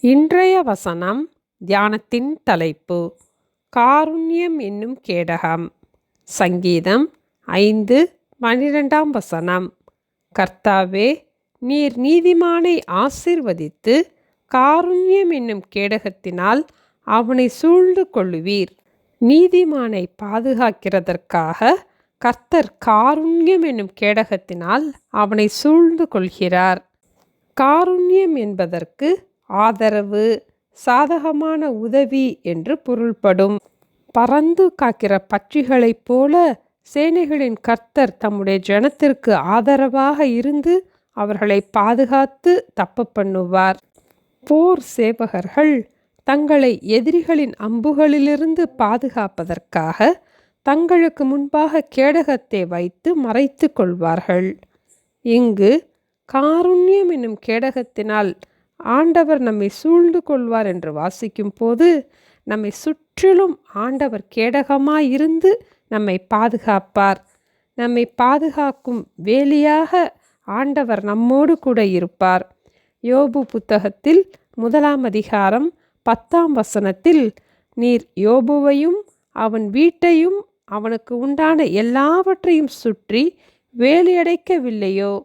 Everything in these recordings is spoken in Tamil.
இன்றைய வசனம் தியானத்தின் தலைப்பு. காருண்யம் என்னும் கேடகம். சங்கீதம் ஐந்து பனிரெண்டாம் வசனம். கர்த்தாவே நீர் நீதிமானை ஆசிர்வதித்து காருண்யம் என்னும் கேடகத்தினால் அவனை சூழ்ந்து கொள்ளுவீர். நீதிமானை பாதுகாக்கிறதற்காக கர்த்தர் காருண்யம் என்னும் கேடகத்தினால் அவனை சூழ்ந்து கொள்கிறார். காருண்யம் என்பதற்கு ஆதரவு சாதகமான உதவி என்று பொருள்படும். பறந்து காக்கிற பட்சிகளைப் போல சேனைகளின் கர்த்தர் தம்முடைய ஜனத்திற்கு ஆதரவாக இருந்து அவர்களை பாதுகாத்து தப்ப பண்ணுவார். போர் சேவகர்கள் தங்களை எதிரிகளின் அம்புகளிலிருந்து பாதுகாப்பதற்காக தங்களுக்கு முன்பாக கேடகத்தை வைத்து மறைத்து கொள்வார்கள். இங்கு காருண்யம் என்னும் கேடகத்தினால் ஆண்டவர் நம்மை சூழ்ந்து கொள்வார் என்று வாசிக்கும் போது நம்மை சுற்றிலும் ஆண்டவர் கேடகமாயிருந்து நம்மை பாதுகாப்பார். நம்மை பாதுகாக்கும் வேலியாக ஆண்டவர் நம்மோடு கூட இருப்பார். யோபு புத்தகத்தில் முதலாம் அதிகாரம் பத்தாம் வசனத்தில் நீர் யோபுவையும் அவன் வீட்டையும் அவனுக்கு உண்டான எல்லாவற்றையும் சுற்றி வேலியடைக்கவில்லையோ?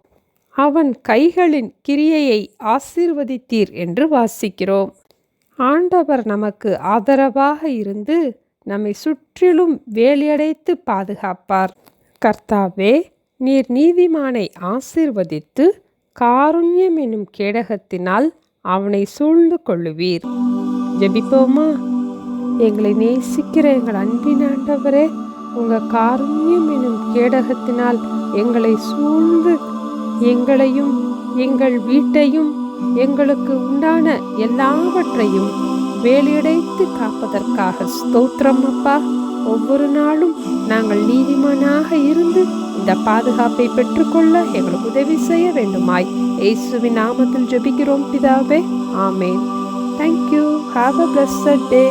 அவன் கைகளின் கிரியையை ஆசீர்வதித்தீர் என்று வாசிக்கிறோம். ஆண்டவர் நமக்கு ஆதரவாக இருந்து நம்மை சுற்றிலும் வேலியடைத்து பாதுகாப்பார். கர்த்தாவே நீர் நீதிமானை ஆசீர்வதித்து காருண்யம் என்னும் கேடகத்தினால் அவனை சூழ்ந்து கொள்ளுவீர். ஜெபிப்போமா? எங்களை நேசிக்கிற எங்கள் அன்பின் ஆண்டவரே உங்கள் காருண்யம் என்னும் கேடகத்தினால் எங்களை சூழ்ந்து எங்களையும் எங்கள் வீட்டையும் எங்களுக்கு உண்டான எல்லாவற்றையும் வேலையடைத்து காப்பதற்காக ஸ்தோத்திரம் அப்பா. ஒவ்வொரு நாளும் நாங்கள் நீதிமானாக இருந்து இந்த பாதுகாப்பை பெற்றுக்கொள்ள எங்களுக்கு உதவி செய்ய வேண்டுமாய். இயேசுவின் நாமத்தில் ஜெபிக்கிறோம் பிதாவே. ஆமேன். Thank you have a blessed day